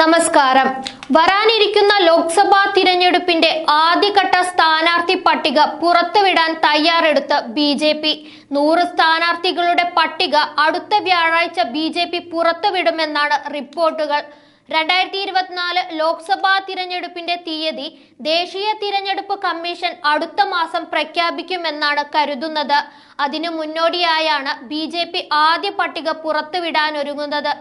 നമസ്കാരം. വരാനിരിക്കുന്ന ലോക്സഭാ തിരഞ്ഞെടുപ്പിന്റെ ആദ്യഘട്ട സ്ഥാനാർത്ഥി പട്ടിക പുറത്തുവിടാൻ തയ്യാറെടുത്ത് ബി ജെ പി. നൂറ് സ്ഥാനാർത്ഥികളുടെ പട്ടിക അടുത്ത വ്യാഴാഴ്ച ബി ജെ പി പുറത്തുവിടുമെന്നാണ് റിപ്പോർട്ടുകൾ. രണ്ടായിരത്തി ഇരുപത്തിനാല് ലോക്സഭാ തിരഞ്ഞെടുപ്പിന്റെ തീയതി ദേശീയ തിരഞ്ഞെടുപ്പ് കമ്മീഷൻ അടുത്ത മാസം പ്രഖ്യാപിക്കുമെന്നാണ് കരുതുന്നത്. അതിനു മുന്നോടിയായാണ് ബി ജെ പി ആദ്യ പട്ടിക പുറത്തുവിടാനൊരുങ്ങുന്നത്.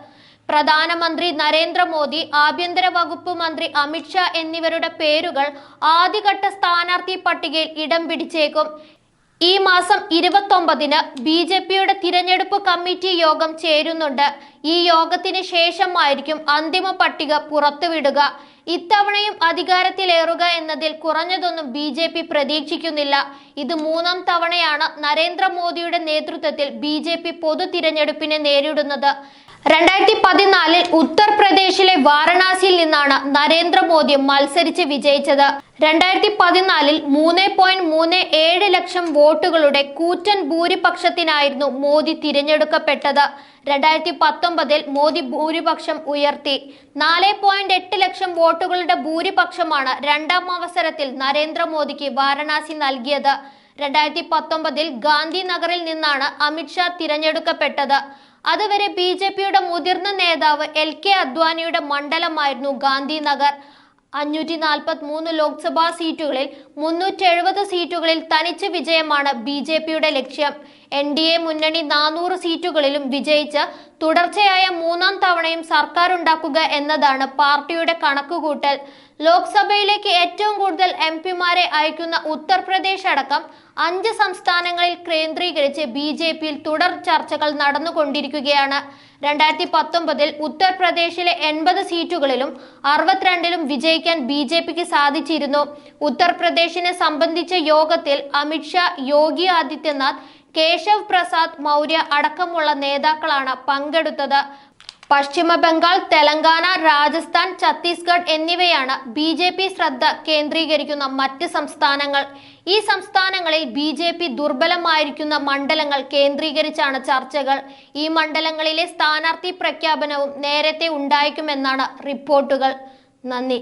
പ്രധാനമന്ത്രി നരേന്ദ്രമോദി ആഭ്യന്തര വകുപ്പ് മന്ത്രി അമിത്ഷാ എന്നിവരുടെ പേരുകൾ ആദ്യഘട്ട സ്ഥാനാർത്ഥി പട്ടികയിൽ ഇടം പിടിച്ചേക്കും. ഈ മാസം ഇരുപത്തൊമ്പതിന് ബി ജെ പിയുടെ തിരഞ്ഞെടുപ്പ് കമ്മിറ്റി യോഗം ചേരുന്നുണ്ട്. ഈ യോഗത്തിന് ശേഷമായിരിക്കും അന്തിമ പട്ടിക പുറത്തുവിടുക. ഇത്തവണയും അധികാരത്തിലേറുക എന്നതിൽ കുറഞ്ഞതൊന്നും ബി ജെ പി പ്രതീക്ഷിക്കുന്നില്ല. ഇത് മൂന്നാം തവണയാണ് നരേന്ദ്രമോദിയുടെ നേതൃത്വത്തിൽ ബി ജെ പി പൊതു തിരഞ്ഞെടുപ്പിനെ നേരിടുന്നത്. രണ്ടായിരത്തി പതിനാലിൽ ഉത്തർപ്രദേശിലെ വാരണാസിയിൽ നിന്നാണ് നരേന്ദ്രമോദി മത്സരിച്ച് വിജയിച്ചത്. രണ്ടായിരത്തി പതിനാലിൽ മൂന്ന് പോയിന്റ് മൂന്ന് ഏഴ് ലക്ഷം വോട്ടുകളുടെ കൂറ്റൻ ഭൂരിപക്ഷത്തിനായിരുന്നു മോദി തിരഞ്ഞെടുക്കപ്പെട്ടത്. രണ്ടായിരത്തി പത്തൊമ്പതിൽ മോദി ഭൂരിപക്ഷം ഉയർത്തി. നാല് പോയിന്റ് എട്ട് ലക്ഷം വോട്ടുകളുടെ ഭൂരിപക്ഷമാണ് രണ്ടാം അവസരത്തിൽ നരേന്ദ്രമോദിക്ക് വാരണാസി നൽകിയത്. രണ്ടായിരത്തി പത്തൊമ്പതിൽ ഗാന്ധിനഗറിൽ നിന്നാണ് അമിത്ഷാ തിരഞ്ഞെടുക്കപ്പെട്ടത്. അതുവരെ ബി ജെ പിയുടെ മുതിർന്ന നേതാവ് എൽ കെ അദ്വാനിയുടെ മണ്ഡലമായിരുന്നു ഗാന്ധിനഗർ. അഞ്ഞൂറ്റി നാൽപ്പത്തി മൂന്ന് ലോക്സഭാ സീറ്റുകളിൽ മുന്നൂറ്റി എഴുപത് സീറ്റുകളിൽ തനിച്ച് വിജയമാണ് ബി ജെ പിയുടെ ലക്ഷ്യം. എൻ ഡി എ മുന്നണി നാനൂറ് സീറ്റുകളിലും വിജയിച്ച് തുടർച്ചയായ മൂന്നാം തവണയും സർക്കാർ ഉണ്ടാക്കുക എന്നതാണ് പാർട്ടിയുടെ കണക്കുകൂട്ടൽ. ലോക്സഭയിലേക്ക് ഏറ്റവും കൂടുതൽ എം പിമാരെ അയക്കുന്ന ഉത്തർപ്രദേശ് അടക്കം അഞ്ച് സംസ്ഥാനങ്ങളിൽ കേന്ദ്രീകരിച്ച് ബി ജെ പിയിൽ തുടർ ചർച്ചകൾ നടന്നുകൊണ്ടിരിക്കുകയാണ്. രണ്ടായിരത്തി പത്തൊമ്പതിൽ ഉത്തർപ്രദേശിലെ എൺപത് സീറ്റുകളിലും അറുപത്തിരണ്ടിലും വിജയിക്കാൻ ബി ജെ പിക്ക് സാധിച്ചിരുന്നു. ഉത്തർപ്രദേശിനെ സംബന്ധിച്ച യോഗത്തിൽ അമിത്ഷാ യോഗി ആദിത്യനാഥ് കേശവ് പ്രസാദ് മൗര്യ അടക്കമുള്ള നേതാക്കളാണ് പങ്കെടുത്തത്. പശ്ചിമ ബംഗാൾ തെലങ്കാന രാജസ്ഥാൻ ഛത്തീസ്ഗഡ് എന്നിവയാണ് ബി ജെ പി ശ്രദ്ധ കേന്ദ്രീകരിക്കുന്ന മറ്റ് സംസ്ഥാനങ്ങൾ. ഈ സംസ്ഥാനങ്ങളിൽ ബി ജെ പി ദുർബലമായിരിക്കുന്ന മണ്ഡലങ്ങൾ കേന്ദ്രീകരിച്ചാണ് ചർച്ചകൾ. ഈ മണ്ഡലങ്ങളിലെ സ്ഥാനാർത്ഥി പ്രഖ്യാപനവും നേരത്തെ ഉണ്ടായേക്കുമെന്നാണ് റിപ്പോർട്ടുകൾ. നന്ദി.